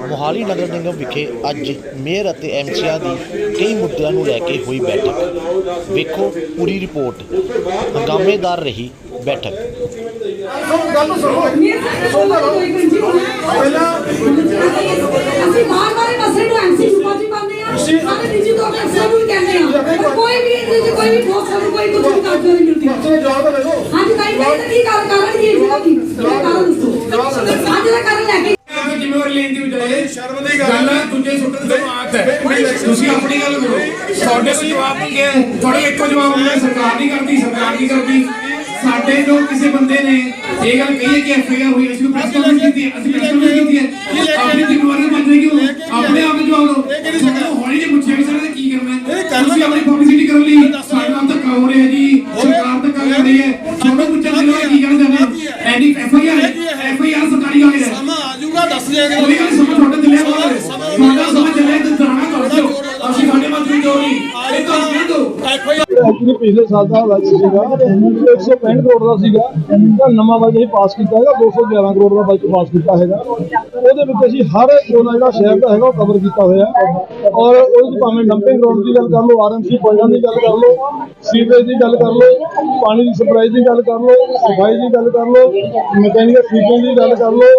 ਮੋਹਾਲੀ ਨਗਰ ਨਿਗਮ ਵਿਖੇ ਅੱਜ ਮੇਅਰ ਅਤੇ ਐਮਸੀਆਂ ਦੀ ਕਈ ਮੁੱਦਿਆਂ ਨੂੰ ਲੈ ਕੇ ਹੋਈ ਬੈਠਕ। ਵੇਖੋ ਪੂਰੀ ਰਿਪੋਰਟ। ਹੰਗਾਮੇਦਾਰ ਰਹੀ ਬੈਠਕ। ਅਸੀਂ ਬਾਰ ਬਾਰ ਮਸਲੇ ਨੂੰ ਐਮਸੀ ਸੁਪਾਜੀ ਪਾਉਂਦੇ ਆ ਸਾਰੇ ਨਿੱਜੀ ਤੌਰ ਤੇ ਅਫਸਰ ਨੂੰ ਕਹਿੰਦੇ ਆ ਪਰ ਕੋਈ ਵੀ ਇਹਦੇ 'ਚ ਕੋਈ ਵੀ ਠੋਸ ਸਾਨੂੰ ਕੋਈ ਕੁਝ ਵੀ ਕਾਰਜ ਨਹੀਂ ਮਿਲਦੀ ਹਾਂਜੀ ਤਾਂ ਇਹ ਕੀ ਗੱਲ ਕਾਰਨ ਕੀ ਹੈ ਕਾਰਨ ਦੱਸੋ। ਅੱਜ ਦਾ ਕਾਰਨ ਲੈ ਕੇ ਬਜਾਏ ਸ਼ਰਮ ਦੀ ਗੱਲ ਹੈ। ਦੂਜੇ ਸੁੱਟਣ ਦੀ ਬਾਤ ਹੈ। ਤੁਸੀਂ ਆਪਣੀ ਗੱਲ ਕਰੋ। ਤੁਹਾਡੇ ਕੋਲ ਜਵਾਬ ਨਹੀਂ ਹੈ। ਤੁਹਾਡੇ ਇੱਕੋ ਜਵਾਬ ਹੁੰਦਾ ਸਰਕਾਰ ਨਹੀਂ ਕਰਦੀ ਸਰਕਾਰ ਨਹੀਂ ਕਰਦੀ। ਸਾਡੇ ਜੋ ਕਿਸੇ ਬੰਦੇ ਨੇ ਇਹ ਗੱਲ ਕਹੀ ਹੈ ਕਿ ਐਫਆਈਆਰ ਹੋਈ ਅਸੀਂ ਪ੍ਰੈਸ ਕਾਨਫਰੰਸ ਕੀਤੀ ਹੈ ਅਸੀਂ ਪ੍ਰੈਸ ਕਾਨਫਰੰਸ ਕੀਤੀ ਹੈ। ਆਪਣੀ ਜ਼ਿੰਮੇਵਾਰੀ ਮੰਨਦੇ ਕਿਉਂ? ਆਪਣੇ ਆਪ ਜਵਾਬ ਦਿਓ। ਹੌਲੀ ਜਿਹੀ ਪੁੱਛਿਆ ਵੀ ਸਰ ਕੀ ਕਰਨਾ ਹੈ। ਤੁਸੀਂ ਆਪਣੀ ਪਬਲਿਸਿਟੀ ਪਿਛਲੇ ਸਾਲ ਦਾ ਬਜਟ ਸੀਗਾ 165 ਕਰੋੜ ਦਾ ਸੀਗਾ ਤਾਂ ਨਵਾਂ ਬਜਟ ਅਸੀਂ ਪਾਸ ਕੀਤਾ ਹੈਗਾ 211 ਕਰੋੜ ਦਾ ਬਜਟ ਪਾਸ ਕੀਤਾ ਹੈਗਾ। ਉਹਦੇ ਵਿੱਚ ਅਸੀਂ ਹਰ ਕੋਨਾ ਜਿਹੜਾ ਸ਼ਹਿਰ ਦਾ ਹੈਗਾ ਉਹ ਕਵਰ ਕੀਤਾ ਹੋਇਆ। ਔਰ ਉਹਦੇ ਭਾਵੇਂ ਡੰਪਿੰਗ ਗਰਾਊਂਡ ਦੀ ਗੱਲ ਕਰ ਲਓ ਆਰਐਮਸੀ ਪੁਆਇੰਟਾਂ ਦੀ ਗੱਲ ਕਰ ਲਓ ਸੀਵਰੇਜ ਦੀ ਗੱਲ ਕਰ ਲਓ, ਪਾਣੀ ਦੀ ਸਪਲਾਈ ਦੀ ਗੱਲ ਕਰ ਲਓ, ਸਫ਼ਾਈ ਦੀ ਗੱਲ ਕਰ ਲਓ, ਮਕੈਨੀਕਲ ਫੀਟਿੰਗ ਦੀ ਗੱਲ ਕਰ ਲਓ,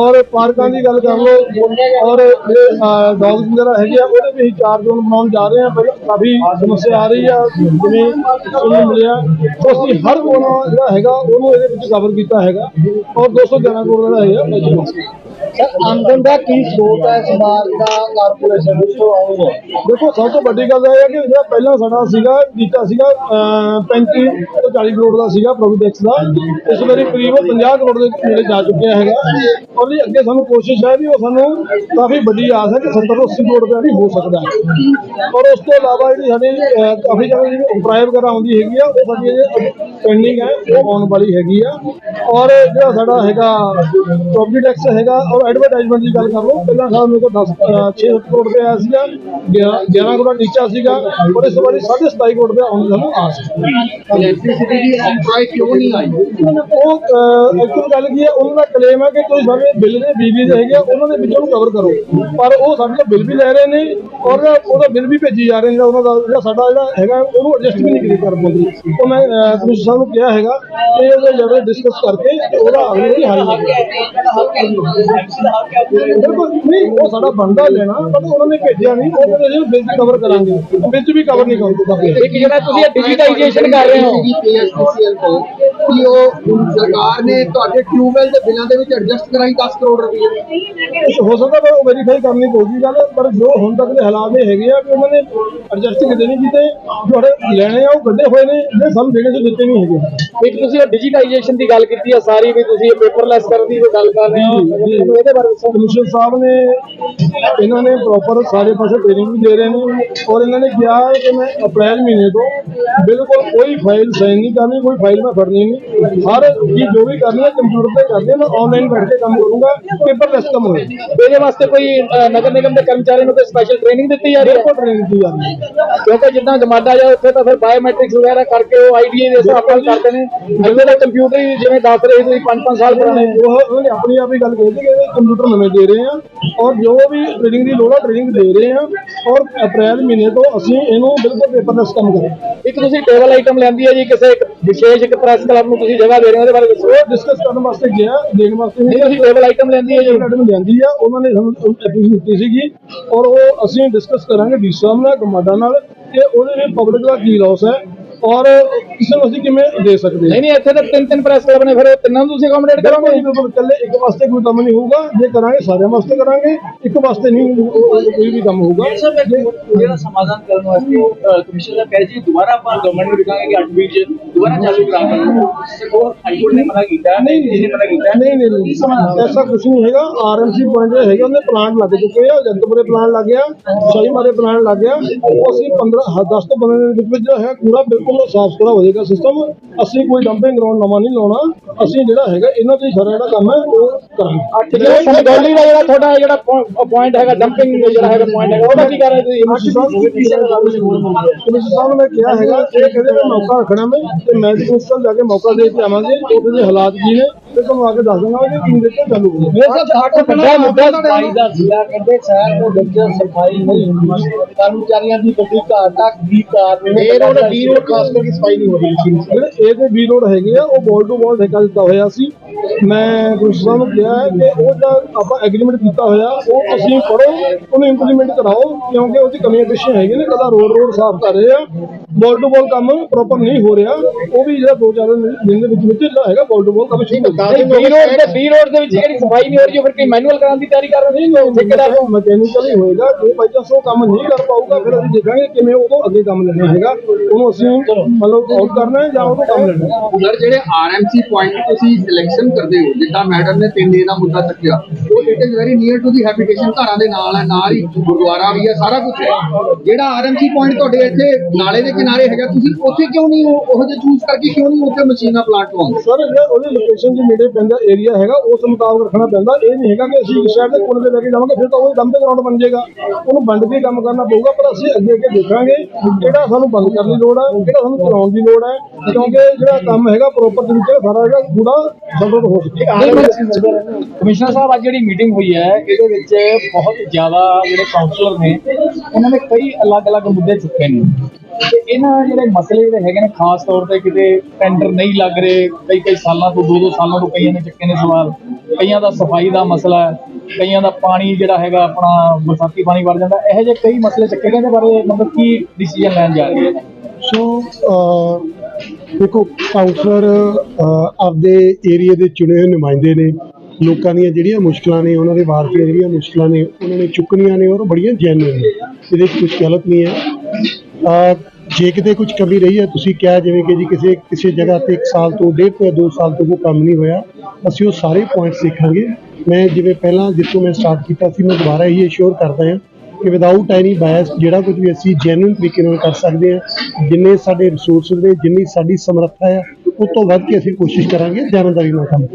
ਔਰ ਪਾਰਕਾਂ ਦੀ ਗੱਲ ਕਰ ਲਓ, ਔਰ ਡੌਗਸ ਵਗੈਰਾ ਹੈਗੇ ਆ, ਉਹਦੇ ਵੀ ਅਸੀਂ ਚਾਰ ਜ਼ੋਨ ਬਣਾਉਣ ਜਾ ਰਹੇ ਹਾਂ। ਪਹਿਲਾਂ ਕਾਫੀ ਸਮੱਸਿਆ ਆ ਰਹੀ ਆ, ਜਿਵੇਂ ਸੁਣਨ ਮਿਲਿਆ। ਅਸੀਂ ਹਰ ਕੋਨਾ ਜਿਹੜਾ ਹੈਗਾ, ਉਹਨੂੰ ਇਹਦੇ ਵਿੱਚ ਕਵਰ ਕੀਤਾ ਹੈਗਾ। ਔਰ 211 ਕਰੋੜ ਜਿਹੜਾ ਹੈਗਾ ਆਮਦਨ ਦਾ ਕੀ ਸਰੋਤ ਹੈ ਸਮਾਜ ਦਾ ਕਾਰਪੋਰੇਸ਼ਨ ਵਿੱਚੋਂ ਆਉਂਦਾ ਦੇਖੋ ਸਭ ਤੋਂ ਵੱਡੀ ਗੱਲ ਇਹ ਹੈ ਕਿ ਜਿਹੜਾ ਪਹਿਲਾਂ ਸਾਡਾ ਸੀਗਾ ਕੀਤਾ ਸੀਗਾ ਅਹ, 35 ਤੋਂ 40 ਕਰੋੜ ਦਾ ਸੀਗਾ ਪ੍ਰੋਵਿਡੈਕਸ ਦਾ। ਇਸ ਵਾਰੀ ਕਰੀਬ 50 ਕਰੋੜ ਦੇ ਨੇੜੇ ਜਾ ਚੁੱਕਿਆ ਹੈਗਾ। ਔਰ ਜੀ ਅੱਗੇ ਸਾਨੂੰ ਕੋਸ਼ਿਸ਼ ਹੈ ਵੀ ਉਹ ਸਾਨੂੰ ਕਾਫੀ ਵੱਡੀ ਆਸ ਹੈ ਕਿ 70 ਤੋਂ 80 ਕਰੋੜ ਰੁਪਏ ਵੀ ਹੋ ਸਕਦਾ ਹੈ। ਔਰ ਉਸ ਤੋਂ ਇਲਾਵਾ ਜਿਹੜੀ ਸਾਡੀ ਕਾਫੀ ਜਗ੍ਹਾ ਜਿਹੜੀ ਉਪਰਾਏ ਵਗੈਰਾ ਆਉਂਦੀ ਹੈਗੀ ਆ ਉਹ ਸਾਡੀ ਪੈਂਡਿੰਗ ਹੈ ਉਹ ਆਉਣ ਵਾਲੀ ਹੈਗੀ ਆ। ਔਰ ਜਿਹੜਾ ਸਾਡਾ ਹੈਗਾ ਪ੍ਰੋਪਰਟੀ ਟੈਕਸ ਹੈਗਾ ਔਰ ਐਡਵਰਟਾਈਜ਼ਮੈਂਟ ਦੀ ਗੱਲ ਕਰ ਲਓ। ਪਹਿਲਾਂ ਸਾਨੂੰ ਮੇਰੇ ਕੋਲ 10 6 ਕਰੋੜ ਰੁਪਏ ਆਇਆ ਸੀਗਾ 11 11 ਕਰੋੜ ਨੀਚਾ ਸੀਗਾ ਔਰ ਇਸ ਵਾਰੀ 27 ਕਰੋੜ ਰੁਪਏ ਆਉਣ ਦੀ ਸਾਨੂੰ ਆਸ ਹੈ ਇਲੈਕਟ੍ਰਿਸਿਟੀ ਦੀ ਸਪਲਾਈ ਕਿਉਂ ਨਹੀਂ ਆਈ? ਉਹ ਐਕਚੁਅਲ ਗੱਲ ਕੀ ਹੈ ਉਹਨਾਂ ਦਾ ਕਲੇਮ ਹੈ ਕਿ ਤੁਸੀਂ ਸਾਡੇ ਬਿੱਲ ਦੇ ਬਿਜਲੀ ਦੇ ਹੈਗੇ ਉਹਨਾਂ ਦੇ ਵਿੱਚੋਂ ਕਵਰ ਕਰੋ। ਪਰ ਉਹ ਸਾਡੇ ਤੋਂ ਬਿੱਲ ਵੀ ਲੈ ਰਹੇ ਨੇ ਔਰ ਉਹਦਾ ਬਿੱਲ ਵੀ ਭੇਜੀ ਜਾ ਰਹੇ ਨੇ ਉਹਨਾਂ ਦਾ ਜਿਹੜਾ ਸਾਡਾ ਜਿਹੜਾ ਹੈਗਾ ਉਹਨੂੰ ਐਡਜਸਟ ਵੀ ਨਹੀਂ ਕਰੀ ਪਾਉਂਦੇ ਉਹ ਮੈਂ ਕਮਿਸ਼ਨਰ ਸਾਹਿਬ ਨੂੰ ਕਿਹਾ ਹੈਗਾ ਕਿ ਉਹਦੇ ਜਿਹੜੇ ਡਿਸਕਸ ਕਰਕੇ ਉਹਦਾ ਅਗਲੇ ਹੱਲ ਬਿਲਕੁਲ ਨਹੀਂ ਉਹ ਸਾਡਾ ਬਣਦਾ ਲੈਣਾ ਪਰ ਉਹਨਾਂ ਨੇ ਭੇਜਿਆ ਨਹੀਂ ਉਹ ਕਹਿੰਦੇ ਅਸੀਂ ਬਿੱਲ ਕਵਰ ਕਰਾਂਗੇ। ਵਿੱਚ ਵੀ ਕਵਰ ਨਹੀਂ ਕਰਦੇ ਇੱਕ ਜਿਹੜਾ ਤੁਸੀਂ ਡਿਜੀਟਾਈਜੇਸ਼ਨ ਕਰ ਰਹੇ ਹੋ। ਕੀ ਉਹ ਸਰਕਾਰ ਨੇ ਤੁਹਾਡੇ ਟਿਊਬਵੈਲ ਦੇ ਬਿੱਲਾਂ ਦੇ ਵਿੱਚ ਐਡਜਸਟ ਕਰਾਈ 10 ਕਰੋੜ ਰੁਪਏ। ਕੁਛ ਹੋ ਸਕਦਾ ਪਰ ਉਹ ਵੈਰੀਫਾਈ ਕਰਨੀ ਪਊਗੀ ਗੱਲ ਪਰ ਜੋ ਹੁਣ ਤੱਕ ਦੇ ਹਾਲਾਤ ਇਹ ਹੈਗੇ ਆ ਵੀ ਉਹਨਾਂ ਨੇ ਐਡਜਸਟ ਕਿਤੇ ਨਹੀਂ ਕੀਤੇ ਜਿਹੜੇ ਲੈਣੇ ਆ ਉਹ ਕੱਢੇ ਹੋਏ ਨੇ ਜਿਹੜੇ ਸਾਨੂੰ ਦੇਣੇ ਸੀ ਦਿੱਤੇ ਨਹੀਂ ਹੈਗੇ। ਇੱਕ ਤੁਸੀਂ ਡਿਜੀਟਾਈਜੇਸ਼ਨ ਦੀ ਗੱਲ ਕੀਤੀ ਹੈ ਸਾਰੀ ਵੀ ਤੁਸੀਂ ਪੇਪਰਲੈਸ ਕਰਨ ਦੀ ਗੱਲ ਕਰ ਰਹੇ ਹੋ। ਇਹਦੇ ਬਾਰੇ ਕਮਿਸ਼ਨ ਸਾਹਿਬ ਨੇ ਇਹਨਾਂ ਨੇ ਪ੍ਰੋਪਰ ਸਾਰੇ ਪਾਸੇ ਟ੍ਰੇਨਿੰਗ ਵੀ ਦੇ ਰਹੇ ਨੇ ਔਰ ਇਹਨਾਂ ਨੇ ਕਿਹਾ ਹੈ ਕਿ ਮੈਂ ਅਪ੍ਰੈਲ ਮਹੀਨੇ ਤੋਂ ਬਿਲਕੁਲ ਕੋਈ ਫਾਈਲ ਸਾਈਨ ਨਹੀਂ ਕਰਨੀ ਕੋਈ ਫਾਈਲ ਮੈਂ ਫੜਨੀ ਨਹੀਂ ਹਰ ਚੀਜ਼ ਜੋ ਵੀ ਕਰਨੀ ਹੈ ਕੰਪਿਊਟਰ ਤੇ ਕਰਨੀ ਹੈ ਮੈਂ ਆਨਲਾਈਨ ਬੈਠ ਕੇ ਕੰਮ ਕਰੂੰਗਾ ਪੇਪਰਲੈਸ ਕੰਮ ਹੋਏ। ਇਹਦੇ ਵਾਸਤੇ ਕੋਈ ਅ, ਨਗਰ ਨਿਗਮ ਦੇ ਕਰਮਚਾਰੀਆਂ ਨੂੰ ਕੋਈ ਸਪੈਸ਼ਲ ਟ੍ਰੇਨਿੰਗ ਦਿੱਤੀ ਜਾ ਰਹੀ ਹੈ? ਬਿਲਕੁਲ ਟ੍ਰੇਨਿੰਗ ਦੀ ਜਾਂਦੀ ਹੈ। ਕਿਉਂਕਿ ਜਿੱਦਾਂ ਗਮਾਡਾ ਜਾ ਉੱਥੇ ਤਾਂ ਫਿਰ ਬਾਇਓਮੈਟ੍ਰਿਕਸ ਵਗੈਰਾ ਕਰਕੇ ਉਹ ਆਈਡੀਆ ਦੇ ਹਿਸਾਬ ਨਾਲ ਕਰਦੇ ਨੇ। ਅੱਗੇ ਤਾਂ ਕੰਪਿਊਟਰ ਹੀ ਜਿਵੇਂ ਦੱਸ ਰਹੇ ਸੀ 5-5 ਸਾਲ ਪੁਰਾਣੇ। ਉਹ ਉਹਨਾਂ ਨੇ ਆਪਣੀ ਆਪ ਹੀ ਗੱਲ ਕਹੀ ਸੀ ਕਿ ਇਹ ਕੰਪਿਊਟਰ ਨਵੇਂ ਦੇ ਰਹੇ ਆ ਔਰ ਜੋ ਵੀ ਟ੍ਰੇਨਿੰਗ ਦੀ ਲੋੜ ਆ ਟ੍ਰੇਨਿੰਗ ਦੇ ਰਹੇ ਆ ਔਰ ਅਪ੍ਰੈਲ ਮਹੀਨੇ ਤੋਂ ਅਸੀਂ ਇਹਨੂੰ ਬਿਲਕੁਲ ਪੇਪਰਲੈਸ ਕੰਮ ਕਰਾਂਗੇ। ਇੱਕ ਤੁਸੀਂ ਟੇਬਲ ਆਈਟਮ ਲੈਂਦੀ ਹੈ ਜੀ ਕਿਸੇ ਇੱਕ ਵਿਸ਼ੇਸ਼ ਇੱਕ ਪ੍ਰੈਸ ਕਲੱਬ ਨੂੰ ਤੁਸੀਂ ਜਗ੍ਹਾ ਦੇ ਰਹੇ ਹੋ ਉਹਦੇ ਬਾਰੇ ਦੱਸੋ। ਡਿਸਕਸ ਕਰਨ ਵਾਸਤੇ ਗਿਆ ਦੇਣ ਵਾਸਤੇ ਨਹੀਂ ਤੁਸੀਂ ਟੇਬਲ ਆਈਟਮ ਲੈਂਦੀ ਹੈ ਜੀ। ਮੈਡਮ ਲਿਆਂਦੀ ਆ ਉਹਨਾਂ ਨੇ ਸਾਨੂੰ ਐਪਲੀਕੇਸ਼ਨ ਦਿੱਤੀ ਸੀਗੀ ਔਰ ਉਹ ਅਸੀਂ ਡਿਸਕਸ ਕਰਾਂਗੇ ਡੀ ਸਾਹਿਬ ਨਾਲ ਗਮਾਡਾ ਨਾਲ ਕਿ ਉਹਦੇ ਵਿੱਚ ਪਬਲਿਕ ਦਾ ਕੀ ਲਾਸ ਹੈ। ਔਰ ਕਿਸੇ ਨੂੰ ਅਸੀਂ ਕਿਵੇਂ ਦੇ ਸਕਦੇ ਹਾਂ ਨਹੀਂ ਨਹੀਂ ਇੱਥੇ ਤਾਂ ਤਿੰਨ ਤਿੰਨ ਪ੍ਰੈਸ ਕਲੱਬ ਨੇ ਫਿਰ ਉਹ ਤਿੰਨਾਂ ਨੂੰ ਤੁਸੀਂ ਅਕੋਮੋਡੇਟ ਕਰੋਗੇ ਕਰਾਂਗੇ ਬਿਲਕੁਲ ਇਕੱਲੇ ਇੱਕ ਵਾਸਤੇ ਕੋਈ ਕੰਮ ਨਹੀਂ ਹੋਊਗਾ ਜੇ ਕਰਾਂਗੇ ਸਾਰਿਆਂ ਵਾਸਤੇ ਕਰਾਂਗੇ ਇੱਕ ਵਾਸਤੇ ਨਹੀਂ ਉਹ- ਉਹ- ਕੋਈ ਵੀ ਕੰਮ ਹੋਊਗਾ ਜਿਹੜਾ ਸਮਾਧਾਨ ਕਰਨ ਵਾਸਤੇ ਉਹ ਕਮਿਸ਼ਨ ਦਾ ਕਹੇ ਜੀ ਦੁਬਾਰਾ ਆਪਾਂ ਗਵਰਨਮੈਂਟ ਨੂੰ ਲਿਖਾਂਗੇ ਕਿ 8 ਵੀਕ ਚ ਦੁਬਾਰਾ ਚਾਲੂ ਕਰਾਂਗੇ ਤੇ ਉਹ ਹਾਈਕੋਰਟ ਨੇ ਮਨਾ ਕੀਤਾ ਨਹੀਂ ਨਹੀਂ ਜੀ ਨੇ ਮਨਾ ਕੀਤਾ ਨਹੀਂ ਨਹੀਂ ਨਹੀਂ ਐਸਾ ਕੁਝ ਨਹੀਂ ਹੈਗਾ ਆਰਐਮਸੀ ਪੁਆਇੰਟ ਹੈਗੇ ਉਹਦੇ ਪਲਾਂਟ ਲੱਗ ਚੁੱਕੇ ਆ ਜੰਤਪੁਰੇ ਪਲਾਂਟ ਲੱਗ ਗਿਆ ਸ਼ਾਹੀ ਮਾਰੇ ਪਲਾਂਟ ਲੱਗ ਗਿਆ ਉਹ ਅਸੀਂ 15 10 ਤੋਂ 15 ਦਿਨ ਦੇ ਵਿੱਚ ਵਿੱਚ ਜੋ ਹੈ ਕੂੜਾ ਬਿਲਕੁਲ ਬਿਲਕੁਲ ਸਾਫ਼ ਸੁਥਰਾ ਹੋ ਜਾਏਗਾ ਸਿਸਟਮ ਅਸੀਂ ਕੋਈ ਡੰਪਿੰਗ ਗਰਾਊਂਡ ਨਵਾਂ ਨਹੀਂ ਲਾਉਣਾ। ਅਸੀਂ ਜਿਹੜਾ ਹੈਗਾ ਇਹਨਾਂ ਤੇ ਸਾਰਾ ਜਿਹੜਾ ਕੰਮ ਹੈ ਉਹ ਕਰਾਂਗੇ। ਜਿਹੜਾ ਗੋਲੀ ਦਾ ਜਿਹੜਾ ਤੁਹਾਡਾ ਜਿਹੜਾ ਪੁਆਇੰਟ ਹੈਗਾ ਡੰਪਿੰਗ ਜਿਹੜਾ ਹੈਗਾ ਪੁਆਇੰਟ ਹੈਗਾ ਉਹਦਾ ਕੀ ਕਰ ਰਹੇ ਤੁਸੀਂ ਕਮਿਸ਼ਨ ਸਾਹਿਬ ਨੂੰ ਮੈਂ ਕਿਹਾ ਹੈਗਾ ਇਹ ਕਹਿੰਦੇ ਮੈਂ ਮੌਕਾ ਰੱਖਣਾ ਮੈਂ ਤੇ ਮੈਂ ਵੀ ਪ੍ਰਿੰਸੀਪਲ ਜਾ ਕੇ ਮੌਕਾ ਦੇ ਕੇ ਆਵਾਂਗੇ ਉਹਦੇ ਦੇ ਹਾਲਾਤ ਕੀ ਨੇ ਤੇ ਤੁਹਾਨੂੰ ਆ ਕੇ ਦੱਸ ਦਾਂਗਾ ਕਿ ਕਿੰਨੇ ਤੇ ਚਾਲੂ ਹੋ ਮੇਰੇ ਸਾਡਾ ਵੱਡਾ ਮੁੱਦਾ ਸਫ਼ਾਈ ਦਾ ਸੀਗਾ ਕਹਿੰਦੇ ਸ਼ਹਿਰ ਦੇ ਵਿੱਚ ਸਫ਼ਾਈ ਨਹੀਂ ਹੁੰਦੀ ਕਰਮਚਾਰੀਆਂ ਦੀ ਵੱਡੀ ਘਾਟ ਆ ਕੀ ਕਾਰਨ? ਇਹ ਰੋਡ ਬੀ ਰੋਡ ਖਾਸ ਕਰਕੇ ਸਫ਼ਾਈ ਨਹੀਂ ਹੋ ਰਹੀ ਸੀ। ਜਿਹੜੇ ਇਹ ਤੇ ਬੀ ਰੋਡ ਹੈਗੇ ਆ ਉਹ ਬਾਲ ਟੂ ਬਾਲ ਠੇਕਾ ਦਿੱਤਾ ਹੋਇਆ ਸੀ। ਮੈਂ ਕਮਿਸ਼ਨ ਸਾਹਿਬ ਨੂੰ ਕਿਹਾ ਹੈ ਕਿ ਉਹ ਜਿਹੜਾ ਆਪਾਂ ਐਗਰੀਮੈਂਟ ਕੀਤਾ ਹੋਇਆ ਉਹ ਅਸੀਂ ਪੜੋ ਉਹਨੂੰ ਇੰਪਲੀਮੈਂਟ ਕਰਾਓ ਕਿਉਂਕਿ ਉਹਦੀ ਕਮੀਆਂ ਪੇਸ਼ੀਆਂ ਹੈਗੀਆਂ ਨੇ ਕਦਾ ਰੋਡ ਰੋਡ ਸਾਫ਼ ਕਰ ਰਹੇ ਆ। ਬਾਲ ਟੂ ਬਾਲ ਕੰਮ ਪ੍ਰੋਪਰ ਨਹੀਂ ਹੋ ਰਿਹਾ। ਉਹ ਵੀ ਜਿਹੜਾ ਦੋ ਚਾਰ ਦਿਨ ਦੇ ਵਿੱਚ ਵਿੱਚ ਜਿਹੜਾ ਹੈਗਾ ਬਾਲ ਟੂ ਬਾਲ ਕੰਮ ਸ਼ੁਰੂ ਹੋ ਜਾਏਗਾ ਬੀ ਰੋਡ ਦੇ ਬੀ ਰੋਡ ਦੇ ਵਿੱਚ ਜਿਹੜੀ ਸਫ਼ਾਈ ਨਹੀਂ ਹੋ ਰਹੀ ਉਹ ਫਿਰ ਕੀ ਮੈਨੂਅਲ ਕਰਾਉਣ ਦੀ ਤਿਆਰੀ ਕਰ ਰਹੇ ਹੋ ਠੇਕੇਦਾਰ ਉਹ ਮੈਕੈਨੀਕਲ ਹੀ ਹੋਏਗਾ। ਜੇ ਬਾਈ ਚਾਂਸ ਉਹ ਕੰਮ ਨਹੀਂ ਕਰ ਪਾਊਗਾ ਫਿਰ ਅਸੀਂ ਦੇਖਾਂਗੇ ਕਿਵੇਂ ਉਦੋਂ ਅੱਗੇ ਕੰਮ ਲੈਣਾ ਹੈਗਾ। ਉਹਨੂੰ ਅਸੀਂ ਮਤਲਬ ਆਊਟ ਕਰਨਾ ਹੈ ਜਾਂ ਉਹਨੂੰ ਕੰਮ ਲੈਣਾ ਹੈ? ਉਧਰ ਜਿਹੜੇ ਆਰਐਮਸੀ ਪੁਆਇੰਟ ਤੁਸੀਂ ਸਿਲੈਕਸ਼ਨ ਕਰਦੇ ਹੋ ਜਿੱਦਾਂ ਮੈਡਮ ਨੇ ਤਿੰਨ ਏ ਦਾ ਮੁੱਦਾ ਚੱਕਿਆ it is very near to the habitation ਘਰਾਂ ਦੇ ਨਾਲ ਹੈ ਨਾਲ ਹੀ ਗੁਰਦੁਆਰਾ ਵੀ ਹੈ ਸਾਰਾ ਕੁਝ ਹੈ। ਜਿਹੜਾ ਆਰਐਮਸੀ ਪੁਆਇੰਟ ਤੁਹਾਡੇ ਇੱਥੇ ਨਾਲੇ ਦੇ ਕਿਨਾਰੇ ਹੈਗਾ ਤੁਸੀਂ ਉੱਥੇ ਕਿਉਂ ਨਹੀਂ ਉਹ ਜਿਹੇ ਚੂਜ਼ ਕਰਕੇ ਕਿਉਂ ਨਹੀਂ ਉੱਥੇ ਮਸ਼ੀਨਾਂ ਪਲਾਂਟ ਲਵਾਉਂਦੇ ਸਰ ਉਹਦੀ ਲੋਕੇਸ਼ਨ ਦੇ ਨੇੜੇ ਪੈਂਦਾ ਏਰੀਆ ਹੈਗਾ ਉਸ ਮੁਤਾਬਕ ਰੱਖਣਾ ਪੈਂਦਾ। ਇਹ ਨਹੀਂ ਹੈਗਾ ਕਿ ਅਸੀਂ ਇੱਕ ਸ਼ਹਿਰ ਦੇ ਕੋਨੇ ਤੇ ਲੈ ਕੇ ਜਾਵਾਂਗੇ ਫਿਰ ਤਾਂ ਉਹ ਡੰਪਿੰਗ ਗਰਾਊਂਡ ਬਣ ਜਾਏਗਾ। ਉਹਨੂੰ ਵੰਡ ਕੇ ਕੰਮ ਕਰਨਾ ਪਊਗਾ ਪਰ ਅਸੀਂ ਅੱਗੇ ਅੱਗੇ ਦੇਖਾਂਗੇ ਕਿਹੜਾ ਸਾਨੂੰ ਬੰਦ ਕਰਨ ਦੀ ਲੋੜ ਹੈ ਕਿਹੜਾ ਸਾਨੂੰ ਚਲਾਉਣ ਦੀ ਲੋੜ ਹੈ ਕਿਉਂਕਿ ਜਿਹੜਾ ਕੰਮ ਹੈਗਾ ਪ੍ਰੋਪਰ ਤਰੀਕੇ ਨਾਲ ਸਾਰਾ ਹੈਗਾ ਪੂਰਾ ਸੰਭਵ ਹੋ ਸਕੇ ਕਮਿਸ਼ਨਰ ਸਾਹਿਬ ਅੱਜ ਜਿਹੜੀ ਮੀਟਿੰਗ ਹੋਈ ਹੈ, ਇਹਦੇ ਵਿੱਚ ਬਹੁਤ ਜ਼ਿਆਦਾ ਜਿਹੜੇ ਕਾਉਂਸਲਰ ਨੇ, ਉਹਨਾਂ ਨੇ ਕਈ ਅਲੱਗ-ਅਲੱਗ ਮੁੱਦੇ ਚੁੱਕੇ ਨੇ। ਤੇ ਇਹਨਾਂ ਜਿਹੜੇ ਮਸਲੇ ਜਿਹੜੇ ਹੈਗੇ ਨੇ, ਖਾਸ ਤੌਰ ਤੇ ਕਿਤੇ ਟੈਂਡਰ ਨਹੀਂ ਲੱਗ ਰਹੇ ਕਈ ਕਈ ਸਾਲਾਂ ਤੋਂ ਦੋ ਦੋ ਸਾਲਾਂ ਤੋਂ ਕਈਆਂ ਨੇ ਚੱਕੇ ਨੇ ਸਵਾਲ। ਕਈਆਂ ਦਾ ਸਫ਼ਾਈ ਦਾ ਮਸਲਾ ਕਈਆਂ ਦਾ ਪਾਣੀ ਜਿਹੜਾ ਹੈਗਾ, ਆਪਣਾ ਬਰਸਾਤੀ ਪਾਣੀ ਵੜ ਜਾਂਦਾ। ਇਹੋ ਜਿਹੇ ਕਈ ਮਸਲੇ ਚੱਕੇ ਗਏ ਨੇ ਬਾਰੇ ਮਤਲਬ ਕੀ ਡਿਸੀਜਨ ਲੈਣ ਜਾ ਰਹੇ ਨੇ? ਸੋ ਦੇਖੋ ਕਾਉਂਸਲਰ ਆਪਦੇ ਏਰੀਆ ਦੇ ਚੁਣੇ ਹੋਏ ਨੁਮਾਇੰਦੇ ਨੇ। ਲੋਕਾਂ ਦੀਆਂ ਜਿਹੜੀਆਂ ਮੁਸ਼ਕਲਾਂ ਨੇ, ਉਹਨਾਂ ਦੇ ਵਾਰ ਦੀਆਂ ਜਿਹੜੀਆਂ ਮੁਸ਼ਕਲਾਂ ਨੇ, ਉਹਨਾਂ ਨੇ ਚੁੱਕਣੀਆਂ ਨੇ ਔਰ ਬੜੀਆਂ ਜੈਨੂਇਨ ਨੇ। ਇਹਦੇ ਵਿੱਚ ਕੁਝ ਗਲਤ ਨਹੀਂ ਹੈ। ਜੇ ਕਿਤੇ ਕੁਝ ਕਮੀ ਰਹੀ ਹੈ, ਤੁਸੀਂ ਕਿਹਾ ਜਿਵੇਂ ਕਿ ਜੀ ਕਿਸੇ ਕਿਸੇ ਜਗ੍ਹਾ ਤੇ 1 ਸਾਲ ਤੋਂ, ਡੇਢ ਤੋਂ 2 ਸਾਲ ਤੋਂ ਕੋਈ ਕੰਮ ਨਹੀਂ ਹੋਇਆ, ਅਸੀਂ ਉਹ ਸਾਰੇ ਪੁਆਇੰਟਸ ਦੇਖਾਂਗੇ। ਮੈਂ ਜਿਵੇਂ ਪਹਿਲਾਂ ਜਿੱਥੋਂ ਮੈਂ ਸਟਾਰਟ ਕੀਤਾ ਸੀ, ਮੈਂ ਦੁਬਾਰਾ ਇਹ ਅਸ਼ੋਰ ਕਰਦਾ ਹਾਂ ਕਿ ਵਿਦਆਊਟ ਐਨੀ ਬਾਇਸ ਜਿਹੜਾ ਕੁਝ ਵੀ ਅਸੀਂ ਜੈਨੂਇਨ ਤਰੀਕੇ ਨਾਲ ਕਰ ਸਕਦੇ ਹਾਂ, ਜਿੰਨੇ ਸਾਡੇ ਰਿਸੋਰਸਸ ਦੇ ਜਿੰਨੀ ਸਾਡੀ ਸਮਰੱਥਾ ਹੈ ਉਸ ਤੋਂ ਵੱਧ ਕੇ ਅਸੀਂ ਕੋਸ਼ਿਸ਼ ਕਰਾਂਗੇ ਜਾਣਕਾਰੀ ਨਾਲ ਕੰਮ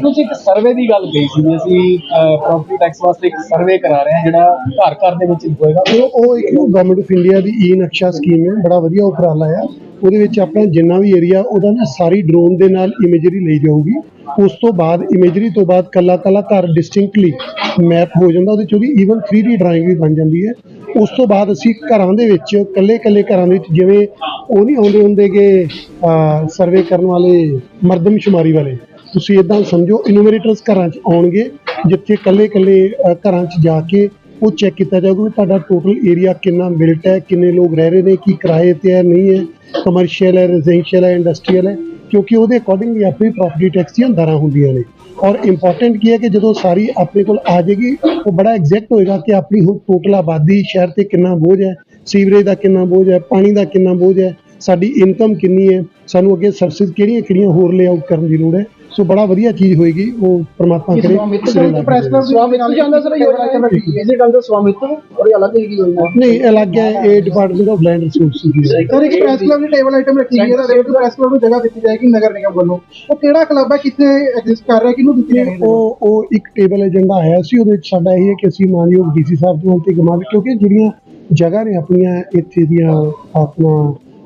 ਤੁਸੀਂ ਇੱਕ ਸਰਵੇ ਦੀ ਗੱਲ ਕਹੀ ਸੀ ਅਸੀਂ ਪ੍ਰਾਪਰਟੀ ਟੈਕਸ ਵਾਸਤੇ ਇੱਕ ਸਰਵੇ ਕਰਾ ਰਹੇ ਹਾਂ ਜਿਹੜਾ ਘਰ ਘਰ ਦੇ ਵਿੱਚ ਹੋਏਗਾ। ਉਹ ਉਹ ਇੱਕ ਗਵਰਨਮੈਂਟ ਆਫ ਇੰਡੀਆ ਦੀ ਈ ਨਕਸ਼ਾ ਸਕੀਮ ਹੈ ਬੜਾ ਵਧੀਆ ਉਪਰਾਲਾ ਆ। ਉਹਦੇ ਵਿੱਚ ਆਪਣਾ ਜਿੰਨਾ ਵੀ ਏਰੀਆ ਉਹਦਾ ਨਾ ਸਾਰੀ ਡਰੋਨ ਦੇ ਨਾਲ ਇਮੇਜਰੀ ਲਈ ਜਾਊਗੀ। ਉਸ ਤੋਂ ਬਾਅਦ ਇਮੇਜਰੀ ਤੋਂ ਬਾਅਦ ਕੱਲਾ ਕੱਲਾ ਘਰ ਡਿਸਟਿੰਕਟਲੀ ਮੈਪ ਹੋ ਜਾਂਦਾ, ਉਹਦੇ ਚ ਉਹਦੀ ਈਵਨ 3D ਡਰਾਇੰਗ ਵੀ ਬਣ ਜਾਂਦੀ ਹੈ। ਉਸ ਤੋਂ ਬਾਅਦ ਅਸੀਂ ਘਰਾਂ ਦੇ ਵਿੱਚ ਕੱਲੇ ਕੱਲੇ ਘਰਾਂ ਦੇ ਵਿੱਚ ਜਿਵੇਂ ਉਹ ਨਹੀਂ ਆਉਂਦੇ ਹੁੰਦੇ ਕਿ ਸਰਵੇ ਕਰਨ ਵਾਲੇ ਮਰਦਮਸ਼ੁਮਾਰੀ ਵਾਲੇ, ਤੁਸੀਂ ਇਦਾਂ ਸਮਝੋ ਇਨੋਵੇਟਰਸ ਘਰਾਂ 'ਚ ਆਉਣਗੇ, ਜਿੱਥੇ ਕੱਲੇ ਕੱਲੇ ਘਰਾਂ 'ਚ ਜਾ ਕੇ ਉਹ ਚੈੱਕ ਕੀਤਾ ਜਾਊਗਾ ਵੀ ਤੁਹਾਡਾ ਟੋਟਲ ਏਰੀਆ ਕਿੰਨਾ ਬਿਲਟ ਹੈ, ਕਿੰਨੇ ਲੋਕ ਰਹਿ ਰਹੇ ਨੇ, ਕੀ ਕਿਰਾਏ ਤੇ ਹੈ, ਨਹੀਂ ਹੈ ਕਮਰਸ਼ੀਅਲ ਹੈ ਰੈਜ਼ੀਡੈਂਸ਼ੀਅਲ ਹੈ ਇੰਡਸਟਰੀਅਲ ਹੈ। ਕਿਉਂਕਿ ਉਹਦੇ ਅਕੋਰਡਿੰਗ ਅਕੋਰਡਿੰਗਲੀ ਆਪਣੀ ਪ੍ਰਾਪਰਟੀ ਟੈਕਸ ਦੀਆਂ ਦਰਾਂ ਹੁੰਦੀਆਂ ਨੇ। ਔਰ ਇੰਪੋਰਟੈਂਟ ਕੀ ਹੈ ਕਿ ਜਦੋਂ ਸਾਰੀ ਆਪਣੇ ਕੋਲ ਆ ਜਾਏਗੀ, ਉਹ ਬੜਾ ਐਗਜ਼ੈਕਟ ਹੋਏਗਾ ਕਿ ਆਪਣੀ ਹੁਣ ਟੋਟਲ ਆਬਾਦੀ ਸ਼ਹਿਰ ਤੇ ਕਿੰਨਾ ਬੋਝ ਹੈ, ਸੀਵਰੇਜ ਦਾ ਕਿੰਨਾ ਬੋਝ ਹੈ, ਪਾਣੀ ਦਾ ਕਿੰਨਾ ਬੋਝ ਹੈ, ਸਾਡੀ ਇਨਕਮ ਕਿੰਨੀ ਹੈ, ਸਾਨੂੰ ਅੱਗੇ ਸਰਵਿਸ ਕਿਹੜੀਆਂ ਕਿਹੜੀਆਂ ਹੋਰ ਲੇਆਊਟ ਕਰਨ ਦੀ ਲੋੜ ਹੈ। ਸੋ ਬੜਾ ਵਧੀਆ ਚੀਜ਼ ਹੋਏਗੀ ਉਹ ਪ੍ਰਮਾਤਮਾ ਕਰੇ। ਸਵਾਮਿਤਵ ਜਾਂਦਾ ਸਰ ਇਹ ਇਸੇ ਗੱਲ ਦਾ ਸਵਾਮਿਤਵ ਔਰ ਇਹ ਅਲੱਗ ਹੀ ਹੋਈ ਨਹੀਂ ਇਹ ਅਲੱਗ ਹੈ ਇਹ ਡਿਪਾਰਟਮੈਂਟ ਆਫ ਲੈਂਡ ਰਿਸੋਰਸਿਸ ਦੀ ਹੈ। ਸਰ ਇੱਕ ਪ੍ਰੈਸ ਕਲੱਬ ਦੀ ਟੇਬਲ ਆਈਟਮ ਰੱਖੀ ਗਈ ਹੈ ਰੇਟ ਪ੍ਰੈਸ ਕਲੱਬ ਨੂੰ ਜਗ੍ਹਾ ਦਿੱਤੀ ਜਾਏਗੀ ਨਗਰ ਨਿਗਮ ਵੱਲੋਂ। ਉਹ ਕਿਹੜਾ ਕਲੱਬ ਹੈ ਕਿੱਥੇ ਐਗਜ਼ਿਸਟ ਕਰ ਰਿਹਾ ਕਿਹਨੂੰ ਦਿੱਤੀ ਜਾਣੀ ਹੈ ਉਹ ਉਹ ਇੱਕ ਟੇਬਲ ਏਜੰਡਾ ਆਇਆ ਸੀ ਉਹਦੇ ਵਿੱਚ ਸਾਡਾ ਇਹ ਹੈ ਕਿ ਅਸੀਂ ਮਾਨਯੋਗ ਡੀਸੀ ਸਾਹਿਬ ਤੋਂ ਤੇ ਗਮਾਵੇ ਕਿਉਂਕਿ ਜਿਹੜੀਆਂ ਜਗ੍ਹਾ ਨੇ ਆਪਣੀਆਂ ਇੱਥੇ ਦੀਆਂ ਆਪਣਾ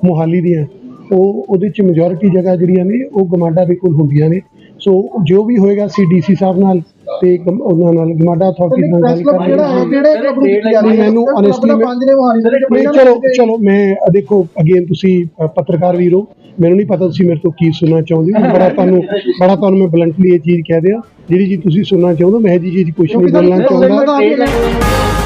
ਮੁਹਾਲੀ ਦੀਆਂ ਉਹ ਉਹਦੇ ਚ ਮੈਜੋਰਿਟੀ ਜਗ੍ਹਾ ਜਿਹੜੀਆਂ ਨੇ ਉਹ ਗਮਾਡਾ ਦੇ ਕੋਲ ਹੁੰਦੀਆਂ ਨੇ। ਸੋ ਜੋ ਵੀ ਹੋਏਗਾ ਅਸੀਂ ਡੀਸੀ ਸਾਹਿਬ ਨਾਲ ਤੇ ਗਮ- ਉਹਨਾਂ ਨਾਲ ਗਮਾਡਾ ਅਥਾਰਟੀ ਨਾਲ ਗੱਲ ਕਲੱਬ ਜਿਹੜਾ ਹੈ ਕਰਾਂਗੇ ਕਿਹੜੇ ਕਲੱਬ ਨੂੰ ਮੈਨੂੰ honestly ਮੈਂ- ਪੰਜ ਨੇ ਵਹਾਨੀ ਦੇ ਨਹੀਂ ਚਲੋ ਚਲੋ ਮੈਂ ਅ, ਦੇਖੋ ਅਗੇਨ ਤੁਸੀਂ ਅ, ਪੱਤਰਕਾਰ ਵੀਰੋ ਮੈਨੂੰ ਨਹੀਂ ਪਤਾ ਤੁਸੀਂ ਮੇਰੇ ਤੋਂ ਕੀ ਸੁਣਨਾ ਚਾਹੁੰਦੇ ਹੋ ਬੜਾ ਤੁਹਾਨੂੰ ਬੜਾ ਤੁਹਾਨੂੰ ਮੈਂ ਬਲੰਟਲੀ ਇਹ ਚੀਜ਼ ਕਹਿ ਦਿਆਂ ਜਿਹੜੀ ਜੀ ਤੁਸੀਂ ਸੁਣਨਾ ਚਾਹੁੰਦੇ ਹੋ ਮੈਂ ਇਹ ਜੀ ਚੀਜ਼ ਕੁਝ ਨਹੀਂ ਬੋਲਣਾ ਚਾਹੁੰਦਾ। ਚਾਹੁੰਦਾ